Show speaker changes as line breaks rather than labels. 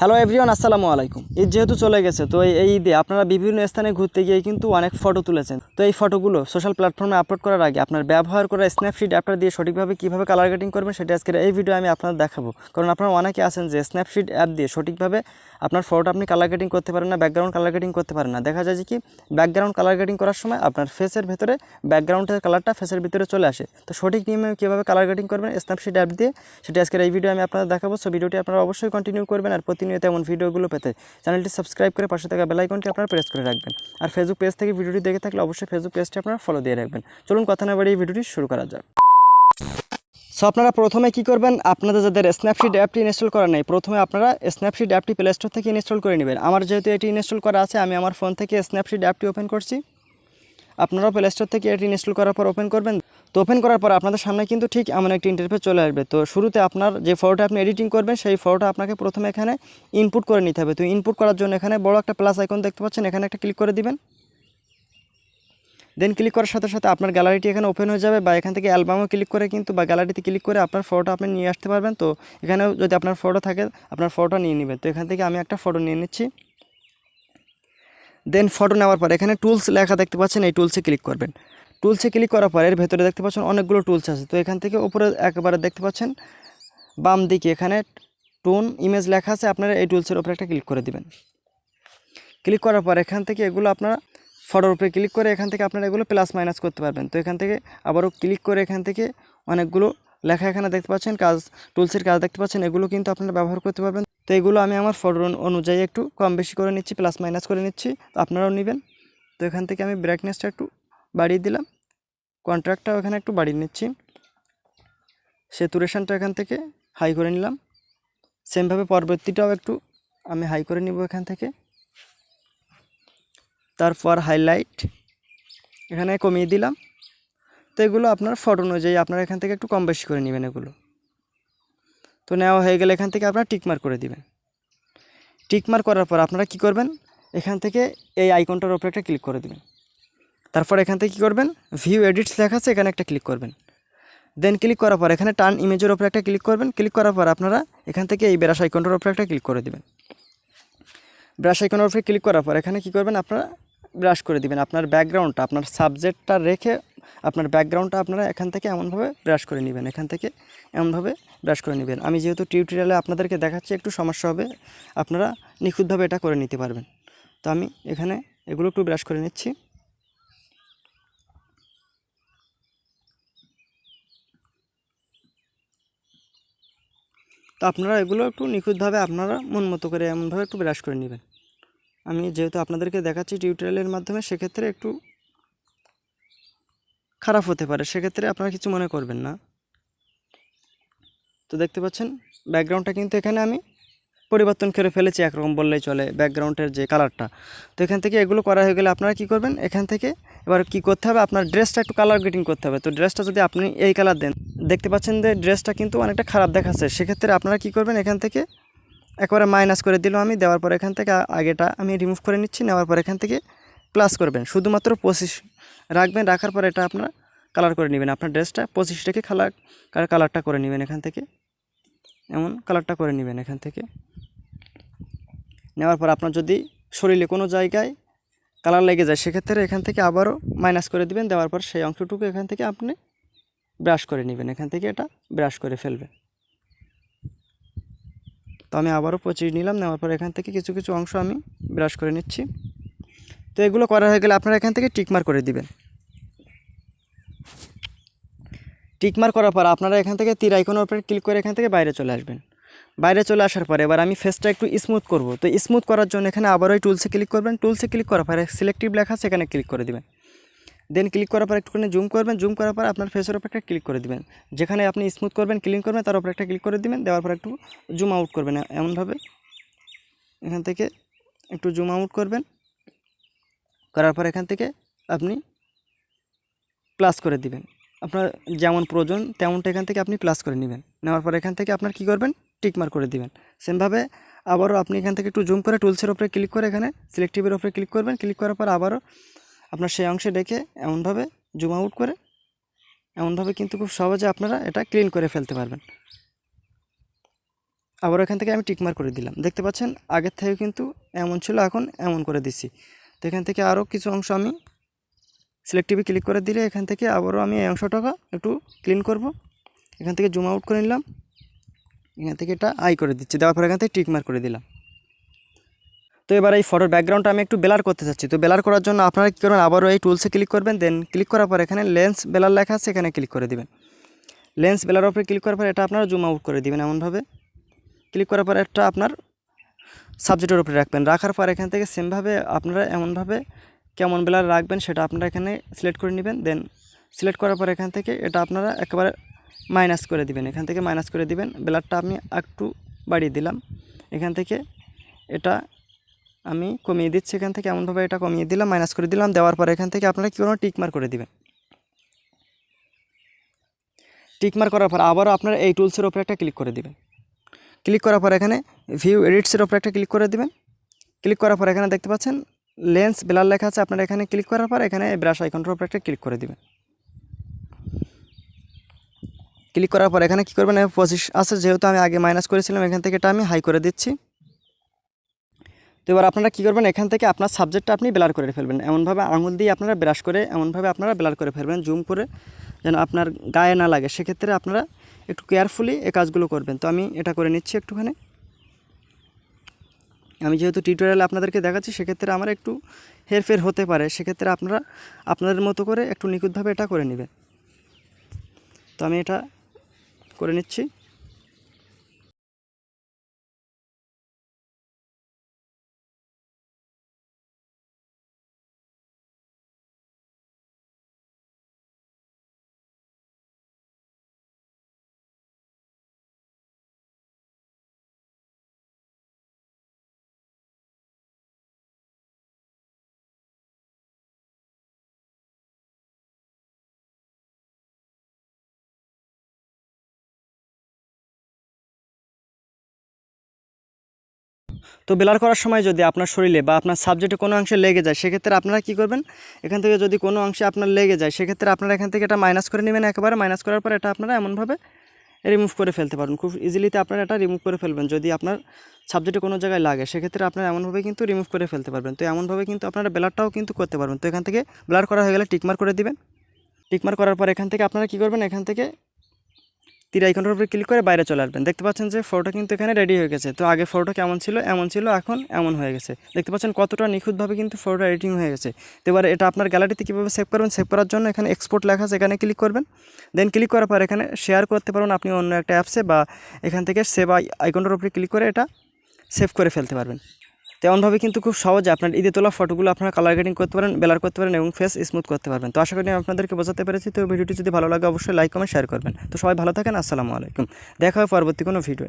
Hello everyone আসসালামু আলাইকুম। ঈদ যেহেতু চলে গেছে, তো এই- ঈদে আপনারা বিভিন্ন স্থানে ঘুরতে গিয়ে কিন্তু অনেক ফটো তুলেছেন। তো এই ফটোগুলো সোশ্যাল প্ল্যাটফর্মে আপলোড করার আগে আপনার ব্যবহার করা স্ন্যাপশিট অ্যাপটা দিয়ে সঠিকভাবে কীভাবে কালার কাটিং করবেন সেটা আজকের এই ভিডিও আমি আপনাদের দেখাবো। কারণ আপনারা অনেকে আছেন যে স্ন্যাপশিট অ্যাপ দিয়ে সঠিকভাবে আপনার ফটোটা আপনি কালার কাটিং করতে পারেন না ব্যাকগ্রাউন্ড কালার কাটিং করতে পারেন না। দেখা যায় যে কি ব্যাকগ্রাউন্ড কালার কাটিং করার সময় আপনার ফেসের ভেতরে ব্যাকগ্রাউন্ডের কালারটা ফেসের ভিতরে চলে আসে। তো সঠিক নিয়মে কীভাবে কালার কাটিং করবেন স্ন্যাপশিট অ্যাপ দিয়ে, সেটা আজকের এই ভিডিও আমি আপনাদের দেখাবো। সো ভিডিওটি আপনারা অবশ্যই কন্টিনিউ করবেন আর প্রতিনিয়ত এমন ভিডিওগুলো পেতে চ্যানেলটি সাবস্ক্রাইব করে পাশে থাকা বেলাইকনটি আপনারা প্রেস করে রাখবেন। আর ফেসবুক পেজ থেকে ভিডিওটি দেখে থাকলে অবশ্যই ফেসবুক পেজটি আপনারা ফলো দিয়ে রাখবেন। চলুন কথা না বাড়িয়ে ভিডিওটি শুরু করা যাক। সো আপনারা প্রথমে কি করবেন? আপনাদের যাদের স্ন্যাপশিট অ্যাপটি ইনস্টল করা নেই, প্রথমে আপনারা স্ন্যাপশিট অ্যাপটি প্লে স্টোর থেকে ইনস্টল করে নেবেন। আমার যেহেতু এটি ইনস্টল করা আছে, আমি আমার ফোন থেকে স্ন্যাপশিট অ্যাপটি ওপেন করছি। আপনারাও প্লে স্টোর থেকে এটি ইনস্টল করার পর ওপেন করবেন। তো ওপেন করার পর আপনাদের সামনে কিন্তু ঠিক এমন একটি ইন্টারফেস চলে আসবে। তো শুরুতে আপনার যে ফটোটা আপনি এডিটিং করবেন, সেই ফটোটা আপনাকে প্রথমে এখানে ইনপুট করে নিতে হবে। তো ইনপুট করার জন্য এখানে বড় একটা প্লাস আইকন দেখতে পাচ্ছেন, এখানে একটা ক্লিক করে দিবেন। দেন ক্লিক করার সাথে সাথে আপনার গ্যালারিটি এখানে ওপেন হয়ে যাবে বা এখান থেকে অ্যালবামও ক্লিক করে কিন্তু বা গ্যালারিতে ক্লিক করে আপনার ফটোটা আপনি নিয়ে আসতে পারবেন। তো এখানেও যদি আপনার ফটো থাকে, আপনার ফটোটা নিয়ে নেবেন তো এখান থেকে আমি একটা ফটো নিয়ে নিচ্ছি। দেন ফটো নেওয়ার পর এখানে টুলস লেখা দেখতে পাচ্ছেন, এই টুলসে ক্লিক করবেন। টুলসে ক্লিক করার পর এর ভেতরে দেখতে পাচ্ছেন অনেকগুলো টুলস আছে। তো এখান থেকে উপরে একেবারে দেখতে পাচ্ছেন, বাম দিকে এখানে টোন ইমেজ লেখা আছে, আপনারা এই টুলসের উপরে একটা ক্লিক করে দিবেন। ক্লিক করার পর এখান থেকে এগুলো আপনারা ফটোর উপরে ক্লিক করে এখান থেকে আপনারা এগুলো প্লাস মাইনাস করতে পারবেন। তো এখান থেকে আবারও ক্লিক করে এখান থেকে অনেকগুলো লেখা এখানে দেখতে পাচ্ছেন, কাজ, টুলসের কাজ দেখতে পাচ্ছেন, এগুলো কিন্তু আপনারা ব্যবহার করতে পারবেন। তো এগুলো আমি আমার ফটো অনুযায়ী একটু কম বেশি করে নিচ্ছি প্লাস মাইনাস করে নিচ্ছি আপনারাও নেবেন। তো এখান থেকে আমি ব্রাইটনেসটা একটু বাড়িয়ে দিলাম। কন্ট্রাক্টটাও এখানে একটু বাড়িয়ে নিচ্ছি। সেতুরেশনটা এখান থেকে হাই করে নিলাম। সেমভাবে পরবর্তীটাও একটু আমি হাই করে নিব এখান থেকে। তারপর হাইলাইট এখানে কমিয়ে দিলাম। তো এগুলো আপনার ফটো অনুযায়ী আপনারা এখান থেকে একটু কম বেশি করে নেবেন এগুলো। তো নেওয়া হয়ে গেলে এখান থেকে আপনারা টিকমার করে দিবেন। টিকমার করার পর আপনারা কি করবেন? এখান থেকে এই আইকনটার ওপরে একটা ক্লিক করে দেবেন। তারপর এখান থেকে কী করবেন? ভিউ এডিটস লেখা আছে, এখানে একটা ক্লিক করবেন। দেন ক্লিক করার পর এখানে টার্ন ইমেজের ওপরে একটা ক্লিক করবেন। ক্লিক করার পর আপনারা এখান থেকে এই ব্রাশ আইকনটার ওপরে একটা ক্লিক করে দেবেন। ব্রাশ আইকনের ওপরে ক্লিক করার পর এখানে কি করবেন? আপনারা ব্রাশ করে দিবেন। আপনার ব্যাকগ্রাউন্ডটা, আপনার সাবজেক্টটা রেখে আপনার ব্যাকগ্রাউন্ডটা আপনারা এখান থেকে এমনভাবে ব্রাশ করে নেবেন, এখান থেকে এমনভাবে ব্রাশ করে নেবেন। আমি যেহেতু টিউটোরিয়ালে আপনাদেরকে দেখাচ্ছি, একটু সমস্যা হবে, আপনারা নিখুঁতভাবে এটা করে নিতে পারবেন। তো আমি এখানে এগুলো একটু ব্রাশ করে নিচ্ছি। তো আপনারা এগুলো একটু নিখুঁতভাবে আপনারা মন মতো করে এমনভাবে একটু ব্রাশ করে নেবেন। আমি যেহেতু আপনাদেরকে দেখাচ্ছি টিউটোরিয়ালের মাধ্যমে, সেক্ষেত্রে একটু খারাপ হতে পারে, সেক্ষেত্রে আপনারা কিছু মনে করবেন না। তো দেখতে পাচ্ছেন, ব্যাকগ্রাউন্ডটা কিন্তু এখানে আমি পরিবর্তন করে ফেলেছি, একরকম বললেই চলে ব্যাকগ্রাউন্ডের যে কালারটা। তো এখান থেকে এগুলো করা হয়ে গেলে আপনারা কি করবেন, এখান থেকে এবার কি করতে হবে, আপনার ড্রেসটা একটু কালার গ্রেডিং করতে হবে। তো ড্রেসটা যদি আপনি এই কালার দেন, দেখতে পাচ্ছেন যে ড্রেসটা কিন্তু অনেকটা খারাপ দেখাচ্ছে, সেক্ষেত্রে আপনারা কি করবেন, এখান থেকে একবারে মাইনাস করে দিলাম আমি, দেওয়ার পর এখান থেকে আগেটা আমি রিমুভ করে নিচ্ছি, নেওয়ার পর এখান থেকে প্লাস করবেন। শুধুমাত্র পঁচিশ রাখবেন, রাখার পর এটা আপনারা কালার করে নেবেন। আপনার ড্রেসটা পঁচিশ রেখে কালার কালারটা করে নেবেন এখান থেকে। এমন কালারটা করে নেবেন এখান থেকে। নেওয়ার পর আপনার যদি শরীরে কোনো জায়গায় কালার লেগে যায়, সেক্ষেত্রে এখান থেকে আবারও মাইনাস করে দিবেন। দেওয়ার পর সেই অংশটুকু এখান থেকে আপনি ব্রাশ করে নেবেন। এখান থেকে এটা ব্রাশ করে ফেলবেন। তো আমি আবারও পঁচিশ নিলাম। নেওয়ার পর এখান থেকে কিছু কিছু অংশ আমি ব্রাশ করে নিচ্ছি। তো এগুলো করা হয়ে গেলে আপনারা এখান থেকে টিকমার করে দিবেন। টিকমার করার পর আপনারা এখান থেকে তীর আইকনের উপরে ক্লিক করে এখান থেকে বাইরে চলে আসবেন। বাইরে চলে আসার পরে এবার আমি ফেসটা একটু স্মুথ করব। তো স্মুথ করার জন্য এখানে আবারও টুলসে ক্লিক করবেন। টুলসে ক্লিক করার পরে সিলেক্টিভ লেখা সেখানে ক্লিক করে দিবেন। দেন ক্লিক করার পর একটুখানি জুম করবেন। জুম করার পর আপনার ফেসের উপর একটা ক্লিক করে দিবেন। যেখানে আপনি স্মুথ করবেন ক্লিন করবেন, তার উপর একটা ক্লিক করে দিবেন। দেওয়ার পর একটু জুম আউট করবেন এমনভাবে। এখান থেকে একটু জুম আউট করবেন। করার পর এখান থেকে আপনি প্লাস করে দিবেন। আপনার যেমন প্রয়োজন তেমনটা এখান থেকে আপনি প্লাস করে নেবেন। নেওয়ার পর এখান থেকে আপনার কি করবেন? টিকমার করে দিবেন। সেমভাবে আবারও আপনি এখান থেকে একটু জুম করে টুলসের ওপরে ক্লিক করে এখানে সিলেক্টিভের ওপরে ক্লিক করবেন। ক্লিক করার পর আবারও আপনার সেই অংশে ডেকে এমনভাবে জুম আউট করে এমনভাবে কিন্তু খুব সহজে আপনারা এটা ক্লিন করে ফেলতে পারবেন। আবার এখান থেকে আমি টিকমার করে দিলাম। দেখতে পাচ্ছেন আগের থেকে কিন্তু এমন ছিল, এখন এমন করে দিছি তো এখান থেকে আরও কিছু অংশ আমি সিলেক্টিভে ক্লিক করে দিলে এখান থেকে আবারও আমি এই অংশটাকে একটু ক্লিন করব। এখান থেকে জুম আউট করে নিলাম। এখান থেকে এটা আই করে দিচ্ছি। দেওয়ার পর এখান থেকে টিকমার করে দিলাম। তো এবার এই ফটোর ব্যাকগ্রাউন্ডটা আমি একটু বেলার করতে চাচ্ছি। তো বেলার করার জন্য আপনারা কী করবেন? আবারও এই টুলসে ক্লিক করবেন। দেন ক্লিক করার পর এখানে লেন্স বেলার লেখা আছে, এখানে ক্লিক করে দিবেন। লেন্স বেলার উপরে ক্লিক করার পর এটা আপনারা জুম আউট করে দিবেন এমনভাবে। ক্লিক করার পর একটা আপনার সাবজেক্টের উপরে রাখবেন। রাখার পর এখান থেকে সেমভাবে আপনারা এমনভাবে কেমন বেলার রাখবেন সেটা আপনারা এখানে সিলেক্ট করে নেবেন। দেন সিলেক্ট করার পর এখান থেকে এটা আপনারা একেবারে মাইনাস করে দিবেন। এখান থেকে মাইনাস করে দিবেন। বেলারটা আমি একটু বাড়িয়ে দিলাম। এখান থেকে এটা আমি কমিয়ে দিচ্ছি। এখান থেকে এমনভাবে এটা কমিয়ে দিলাম মাইনাস করে দিলাম। দেওয়ার পর এখান থেকে আপনারা কী করবেন টিকমার করে দিবেন। টিকমার করার পর আবারও আপনারা এই টুলসের ওপরে একটা ক্লিক করে দিবেন। ক্লিক করার পর এখানে ভিউ এডিটসের ওপরে একটা ক্লিক করে দিবেন। ক্লিক করার পর এখানে দেখতে পাচ্ছেন লেন্স বেলার লেখা আছে। আপনারা এখানে ক্লিক করার পর এখানে ব্রাশ আইকনটার উপরে একটা ক্লিক করে দিবেন। ক্লিক করার পর এখানে কী করবেন পঁচিশ আছে, যেহেতু আমি আগে মাইনাস করেছিলাম, এখান থেকে এটা আমি হাই করে দিচ্ছি। তো এবার আপনারা কী করবেন, এখান থেকে আপনার সাবজেক্টটা আপনি ব্লার করে ফেলবেন। এমনভাবে আঙুল দিয়ে আপনারা ব্রাশ করে, এমনভাবে আপনারা ব্লার করে ফেলবেন জুম করে, যেন আপনার গায়ে না লাগে। সেক্ষেত্রে আপনারা একটু কেয়ারফুলি এই কাজগুলো করবেন। তো আমি এটা করে নিচ্ছি একটুখানি। আমি যেহেতু টিউটোরিয়াল আপনাদেরকে দেখাচ্ছি, সেক্ষেত্রে আমার একটু হেরফের হতে পারে। সেক্ষেত্রে আপনারা, আপনাদের মতো করে একটু নিখুঁতভাবে এটা করে নেবেন। তো আমি এটা করে নিচ্ছি। তো বেলার করার সময় যদি আপনার শরীরে বা আপনার সাবজেক্টে কোনো অংশে লেগে যায়, সেক্ষেত্রে আপনারা কী করবেন? এখান থেকে যদি কোনো অংশে আপনার লেগে যায়, সেক্ষেত্রে আপনারা এখান থেকে এটা মাইনাস করে নেবেন একেবারে। মাইনাস করার পর এটা আপনারা এমনভাবে রিমুভ করে ফেলতে পারবেন। খুব ইজিলিতে আপনারা এটা রিমুভ করে ফেলবেন যদি আপনার সাবজেক্টে কোনো জায়গায় লাগে। সেক্ষেত্রে আপনারা এমনভাবে কিন্তু রিমুভ করে ফেলতে পারবেন। তো এমনভাবে কিন্তু আপনারা ব্লারটাও কিন্তু করতে পারবেন। তো এখান থেকে ব্লার করা হয়ে গেলে টিকমার করে দিবেন। টিকমার করার পর এখান থেকে আপনারা কী করবেন? এখান থেকে তীর আইকনটার উপরে ক্লিক করে বাইরে চলে আসবেন। দেখতে পাচ্ছেন যে ফটোটা কিন্তু এখানে রেডি হয়ে গেছে। তো আগে ফটো কেমন ছিল, এমন ছিল, এখন এমন হয়ে গেছে। দেখতে পাচ্ছেন কতটা নিখুঁতভাবে কিন্তু ফটোটা এডিটিং হয়ে গেছে। তো এবার এটা আপনার গ্যালারিতে কীভাবে সেভ করবেন সেভ করার জন্য এখানে এক্সপোর্ট লেখা আছে, এখানে ক্লিক করবেন। দেন ক্লিক করার পর এখানে শেয়ার করতে পারবেন আপনি অন্য একটা অ্যাপসে বা এখান থেকে সেভ আইকনটার উপরে ক্লিক করে এটা সেভ করে ফেলতে পারবেন। তেমনভাবে কিন্তু খুব সহজে আপনার ঈদে তোলা ফটোগুলো আপনারা কালার গ্রেডিং করতে পারেন বেলার করতে পারেন এবং ফেস স্মুথ করতে পারবেন। তো আশা করি আপনাদেরকে বোঝাতে পেরেছি। তো ভিডিওটি যদি ভালো লাগে, অবশ্যই লাইক কমেন্ট শেয়ার করবেন। তো সবাই ভালো থাকেন, আসসালামু আলাইকুম। দেখা হয় পরবর্তী কোনো ভিডিও